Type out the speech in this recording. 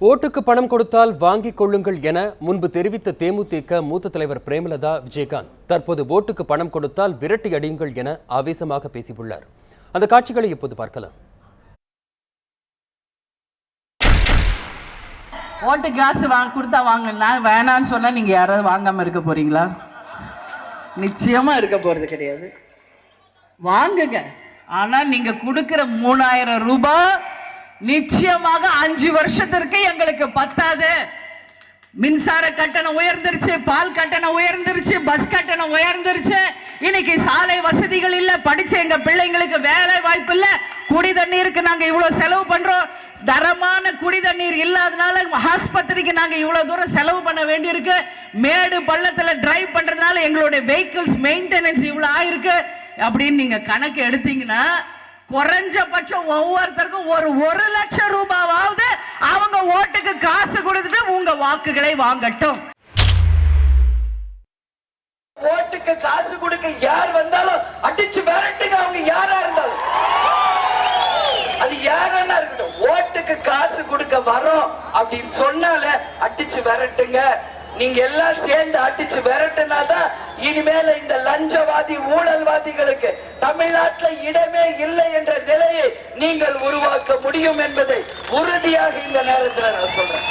ஓட்டுக்கு பணம் கொடுத்தால் வாங்கிக் கொள்ளுங்கள் என முன்பு தெரிவித்த தேமுதிக மூத்த தலைவர் பிரேமலதா விஜயகாந்த் தற்போது ஓட்டுக்கு பணம் கொடுத்தால் விரட்டி அடியுங்கள் என ஆவேசமாக பேசியுள்ளார். அந்த காட்சிகளை இப்போது பார்க்கலாம். ஓட்டு காசு வாங்க கொடுத்தா வாங்க நான் வேணான்னு சொன்னா நீங்க யாராவது வாங்காம இருக்க போறீங்களா? நிச்சயமா இருக்க போறது கிடையாது. வாங்குங்க. ஆனா நீங்க கொடுக்கிற மூணாயிரம் ரூபாய் நிச்சயமாக அஞ்சு வருஷத்திற்கு எங்களுக்கு பத்தாது. மின்சார கட்டணம் உயர்ந்துருச்சு பால் கட்டணம் உயர்ந்துருச்சு பஸ் கட்டணம் உயர்ந்துருச்சு. இன்னைக்கு சாலை வசதிகள் இல்ல படிச்ச எங்க பிள்ளைங்களுக்கு வேலை வாய்ப்பு இல்ல. குடி தண்ணீருக்கு நாங்க இவ்வளவு செலவு பண்றோம். தரமான குடி தண்ணீர் இல்லாதனால ஆஸ்பத்திரிக்கு நாங்க இவ்வளவு தூரம் செலவு பண்ண வேண்டியிருக்கு. மேடு பள்ளத்துல டிரைவ் பண்றதுனால எங்களுடைய வெஹிக்கிள்ஸ் மெயின்டெனன்ஸ் இவ்வளவு ஆயிருக்கு. அப்படின்னு நீங்க கணக்கு எடுத்தீங்கன்னா குறைஞ்சபட்சம் ஒவ்வொருத்தருக்கும் ஒரு ஒரு லட்சம் ரூபாவாவது அவங்க ஓட்டுக்கு காசு கொடுத்துட்டு உங்க வாக்குகளை வாங்கட்டும். ஓட்டுக்கு காசு கொடுக்க யார் வந்தாலும் அடிச்சு விரட்டுங்க அவங்க யாரா இருந்தாலும். அது யாரா இருக்கட்டும். ஓட்டுக்கு காசு கொடுக்க வரோம் அப்படின்னு சொன்னால அடிச்சு விரட்டுங்க நீங்க எல்லாம் சேர்ந்து அடிச்சு விரட்டுனாதான் இனிமேல இந்த லஞ்சவாதி ஊழல்வாதிகளுக்கு தமிழ்நாட்டுல இடமே இல்லை என்ற நிலையை நீங்கள் உருவாக்க முடியும் என்பதை உறுதியாக இந்த நேரத்தில் நான் சொல்றேன்.